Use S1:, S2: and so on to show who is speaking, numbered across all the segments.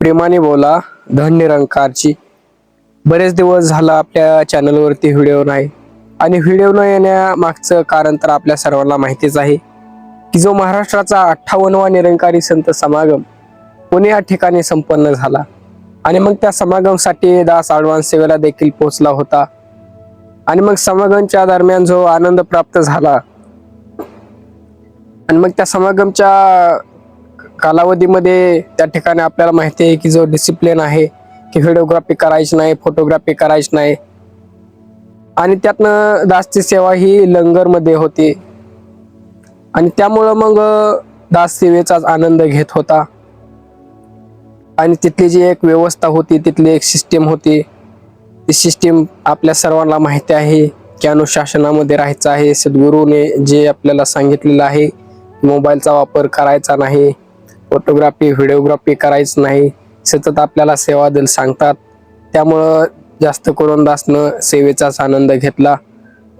S1: प्रेमाने बोला धन निरंकारची. बरेच दिवस झाला आपल्या चॅनलवरती व्हिडिओ नाही. आणि व्हिडिओ न येण्यामागचं कारण तर आपल्या सर्वांना माहितीच आहे की जो महाराष्ट्राचा अठ्ठावन्नवा निरंकारी संत समागम पुणे या ठिकाणी संपन्न झाला. आणि मग त्या समागमसाठी दास आडवान्स सेवेला देखील पोहोचला होता. आणि मग समागमच्या दरम्यान जो आनंद प्राप्त झाला आणि मग त्या समागमच्या कालावधीमध्ये त्या ठिकाणी आपल्याला माहिती आहे की जो डिसिप्लिन आहे की व्हिडिओग्राफी करायची नाही फोटोग्राफी करायची नाही. आणि त्यातनं दासची सेवा ही लंगरमध्ये होती. आणि त्यामुळं मग दास सेवेचाच आनंद घेत होता. आणि तिथली जी एक व्यवस्था होती तिथली एक सिस्टीम होती. ती सिस्टीम आपल्या सर्वांना माहिती आहे की अनुशासनामध्ये राहायचं आहे. सद्गुरूने जे आपल्याला सांगितलेलं आहे मोबाईलचा वापर करायचा नाही. फोटोग्राफी व्हिडिओग्राफी करायच नाही. सतत आपल्याला सेवा दल सांगतात. त्यामुळं जास्त करून दासनं सेवेचाच आनंद घेतला.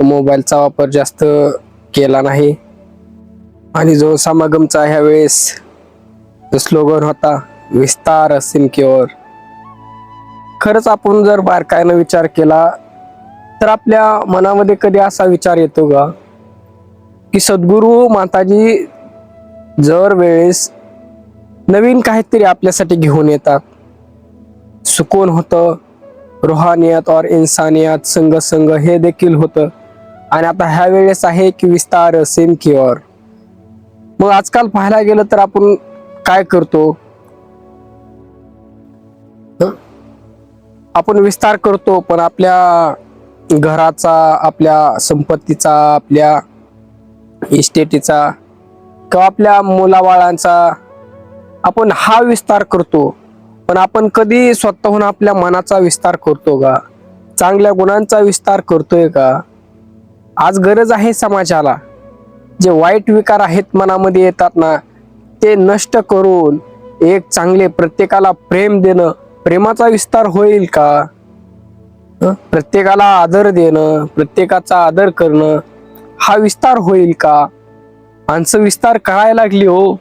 S1: मोबाईलचा वापर जास्त केला नाही. आणि जो समागमचा ह्या वेळेस स्लोगन होता विस्तार सिमकेवर. खरंच आपण जर बारकायनं विचार केला तर आपल्या मनामध्ये कधी असा विचार येतो का? की सद्गुरू माताजी जर वेळेस नवीन काहीतरी आपल्यासाठी घेऊन येतात. सुकून होतं रुहानियत और इन्सानियत संग संग हे देखील होतं. आणि आता ह्या वेळेस आहे की विस्तार सेम किओर मग आजकाल पाहायला गेलं तर आपण काय करतो? आपण विस्तार करतो पण आपल्या घराचा आपल्या संपत्तीचा आपल्या इस्टेटीचा किंवा आपल्या मुलाबाळांचा आपण हा विस्तार करतो पण आपण कधी स्वतःहून आपल्या मनाचा विस्तार करतो का? चांगल्या गुणांचा विस्तार करतोय का? आज गरज आहे समाजाला. जे वाईट विकार आहेत मनामध्ये येतात ना ते नष्ट करून एक चांगले प्रत्येकाला प्रेम देणं प्रेमाचा विस्तार होईल का? प्रत्येकाला आदर देणं प्रत्येकाचा आदर करणं हा विस्तार होईल का? माणसं विस्तार करायला लागली हो.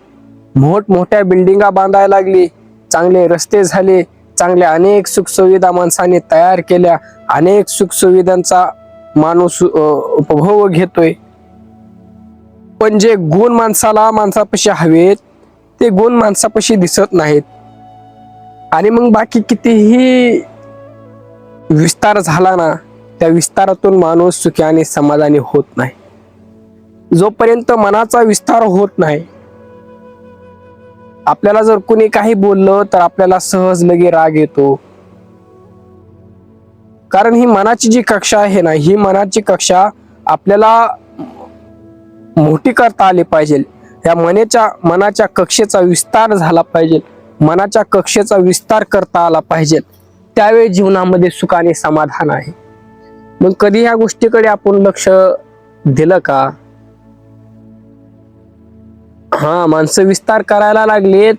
S1: मोठमोठ्या बिल्डिंगा बांधायला लागली. चांगले रस्ते झाले. चांगल्या अनेक सुखसुविधा माणसाने तयार केल्या. अनेक सुखसुविधांचा माणूस उपभोग घेतोय. पण जे गुण माणसाला माणसापाशी हवेत ते गुण माणसापाशी दिसत नाहीत. आणि मग बाकी कितीही विस्तार झाला ना त्या विस्तारातून माणूस सुखी आणि समाधानी होत नाही. जोपर्यंत मनाचा विस्तार होत नाही आपल्याला जर कुणी काही बोललं तर आपल्याला सहज लगे राग येतो. कारण ही मनाची जी कक्षा आहे ना ही मनाची कक्षा आपल्याला मोठी करता आली पाहिजे. या मनाच्या मनाच्या कक्षेचा विस्तार झाला पाहिजे. मनाच्या कक्षेचा विस्तार करता आला पाहिजे. त्यावेळी जीवनामध्ये सुख आणि समाधान आहे. मग कधी ह्या गोष्टीकडे आपण लक्ष दिलं का? हा माणसं विस्तार करायला लागलेत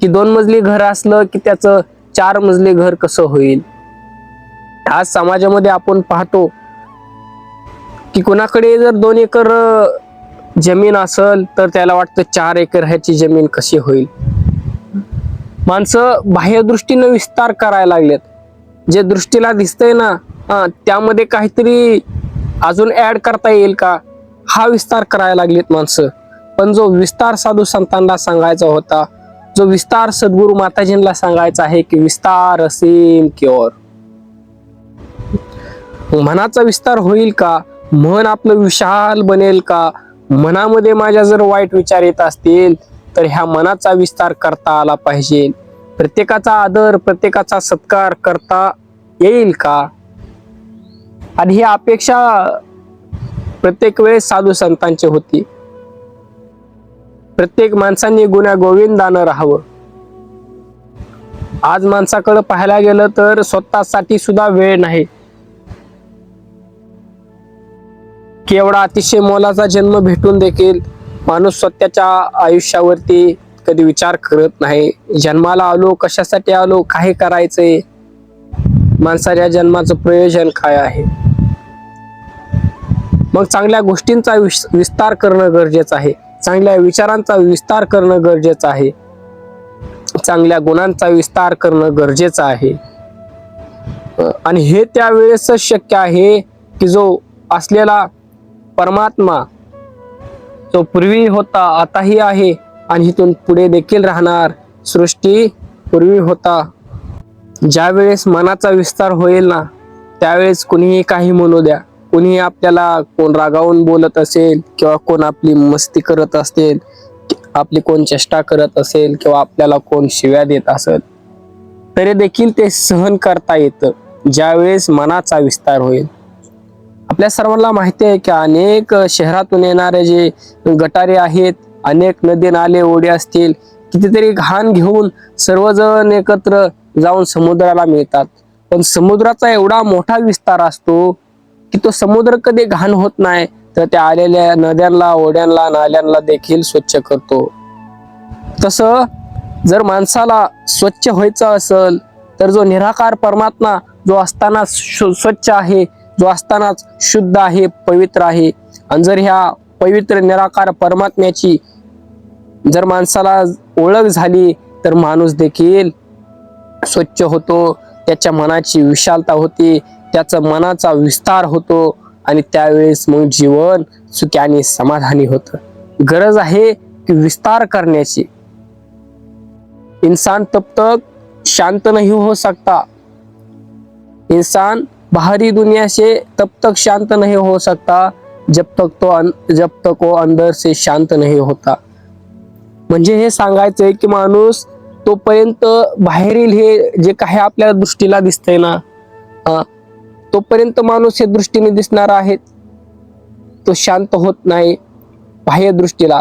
S1: की दोन मजली घर असलं की त्याचं चार मजली घर कसं होईल? आज समाजामध्ये आपण पाहतो की कोणाकडे जर दोन एकर जमीन असल तर त्याला वाटतं चार एकर ह्याची जमीन कशी होईल? माणसं बाह्यदृष्टीनं विस्तार करायला लागलेत. जे दृष्टीला दिसतंय ना हा, त्यामध्ये काहीतरी अजून ऍड करता येईल का? हा विस्तार करायला लागलेत माणसं. पण जो विस्तार साधू संतांना सांगायचा होता जो विस्तार सद्गुरु माताजींना सांगायचा आहे की विस्तार असीम क्योर मनाचा विस्तार होईल का? मन आपलं विशाल बनेल का? मनामध्ये माझ्या जर वाईट विचार येत असतील तर ह्या मनाचा विस्तार करता आला पाहिजे. प्रत्येकाचा आदर प्रत्येकाचा सत्कार करता येईल का? आणि ही अपेक्षा प्रत्येक वेळेस साधू संतांची होती. प्रत्येक माणसांनी गुन्हा गोविंदानं राहावं. आज माणसाकडं पाहायला गेलं तर स्वतःसाठी सुद्धा वेळ नाही. केवढा अतिशय मोलाचा जन्म भेटून देखील माणूस स्वतःच्या आयुष्यावरती कधी विचार करत नाही. जन्माला आलो कशासाठी आलो काय करायचंय? माणसाच्या जन्माचं प्रयोजन काय आहे? मग चांगल्या गोष्टींचा विस्तार करणं गरजेचं आहे. चांगल्या विचारांचा विस्तार करणं गरजेचं आहे. चांगल्या गुणांचा विस्तार करणं गरजेचं आहे. आणि हे त्यावेळेस शक्य आहे की जो असलेला परमात्मा तो पूर्वी होता आताही आहे आणि इथून पुढे देखील राहणार सृष्टी पूर्वी होता. ज्यावेळेस मनाचा विस्तार होईल ना त्यावेळेस कुणीही काही म्हणू द्या. कोणी आपल्याला कोण रागावून बोलत असेल किंवा कोण आपली मस्ती करत असेल आपली कोण चेष्टा करत असेल किंवा आपल्याला कोण शिव्या देत असेल तरी देखील ते सहन करता येतं ज्यावेळेस मनाचा विस्तार होईल. आपल्या सर्वांना माहिती आहे की अनेक शहरातून येणारे जे गटारे आहेत अनेक नदी नाले ओढे असतील कितीतरी घाण घेऊन सर्वजण एकत्र जाऊन समुद्राला मिळतात. पण समुद्राचा एवढा मोठा विस्तार असतो की तो समुद्र कधी घाण होत नाही तर त्या आलेल्या नद्यांना ओढ्यांना नाल्यांना देखील स्वच्छ करतो. तसं जर माणसाला स्वच्छ व्हायचं असेल तर जो निराकार परमात्मा जो असताना स्वच्छ आहे जो असतानाच शुद्ध आहे पवित्र आहे आणि जर ह्या पवित्र निराकार परमात्म्याची जर माणसाला ओळख झाली तर माणूस देखील स्वच्छ होतो. त्याच्या मनाची विशालता होती. त्याचा मनाचा विस्तार होतो आणि त्यावेळेस मग जीवन सुखी आणि समाधानी होतं. गरज आहे की विस्तार करण्याची. इंसान तब तक शांत नहीं हो सकता इंसान बाहरी दुनिया से तब तक शांत नहीं हो सकता जब तक तो अन, जब तक वो अंदर से शांत नहीं होता. म्हणजे हे सांगायचंय की माणूस तोपर्यंत बाहेरील हे जे काही आपल्या दृष्टीला दिसतंय ना तोपर्यंत माणूस हे दृष्टीने दिसणार आहे. तो शांत होत नाही. बाह्य दृष्टीला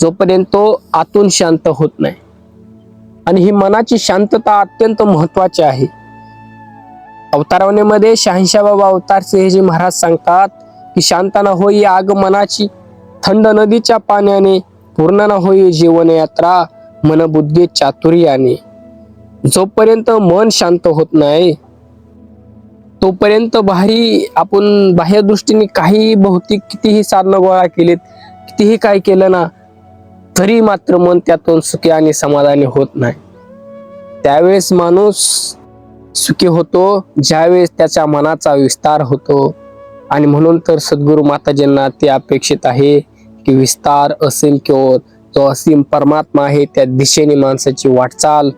S1: जोपर्यंत तो आतून शांत होत नाही. आणि ही मनाची शांतता अत्यंत महत्वाची आहे. अवतारवणीमध्ये शहानशा बाबा अवतार सिंहजी महाराज सांगतात की शांतना होई आग मनाची. थंड नदीच्या पाण्याने पूर्ण न होई जीवनयात्रा. मनबुद्धी मन बुद्धी चातुर्याने. जोपर्यंत मन शांत होत नाही तोपर्यंत बाहेरी आपण बाह्य दृष्टीने काही भौतिक कितीही साधनं गोळा केलीत कितीही काय केलं ना तरी मात्र मन त्यातून सुखी आणि समाधानी होत नाही. त्यावेळेस माणूस सुखी होतो ज्यावेळेस त्याच्या मनाचा विस्तार होतो. आणि म्हणून तर सद्गुरु माताजींना ते अपेक्षित आहे की विस्तार असीम किंवा जो असीम परमात्मा आहे त्या दिशेने माणसाची वाटचाल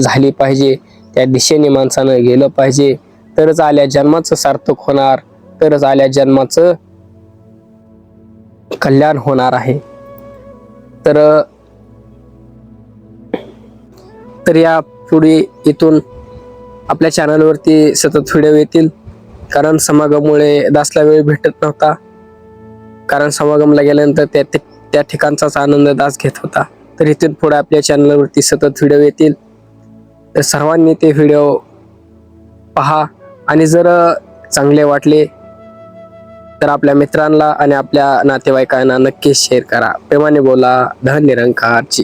S1: झाली पाहिजे त्या दिशेने माणसानं गेलं पाहिजे. तरच आल्या जन्माचं सार्थक होणार तरच आल्या जन्माचं कल्याण होणार आहे. तर तर या पुढे इथून आपल्या चॅनलवरती सतत व्हिडिओ येतील. कारण समागमामुळे दासला वेळ भेटत नव्हता. कारण समागमला गेल्यानंतर त्या त्या- त्या ठिकाणचाच आनंद दास घेत होता. तर इथून पुढे आपल्या चॅनलवरती सतत व्हिडिओ येतील. तर सर्वांनी ते व्हिडिओ पहा. आणि जर चांगले वाटले तर आपल्या मित्रांना आणि आपल्या नातेवाईकांना नक्कीच शेअर करा. प्रेमाने बोला. धन निरंकारची.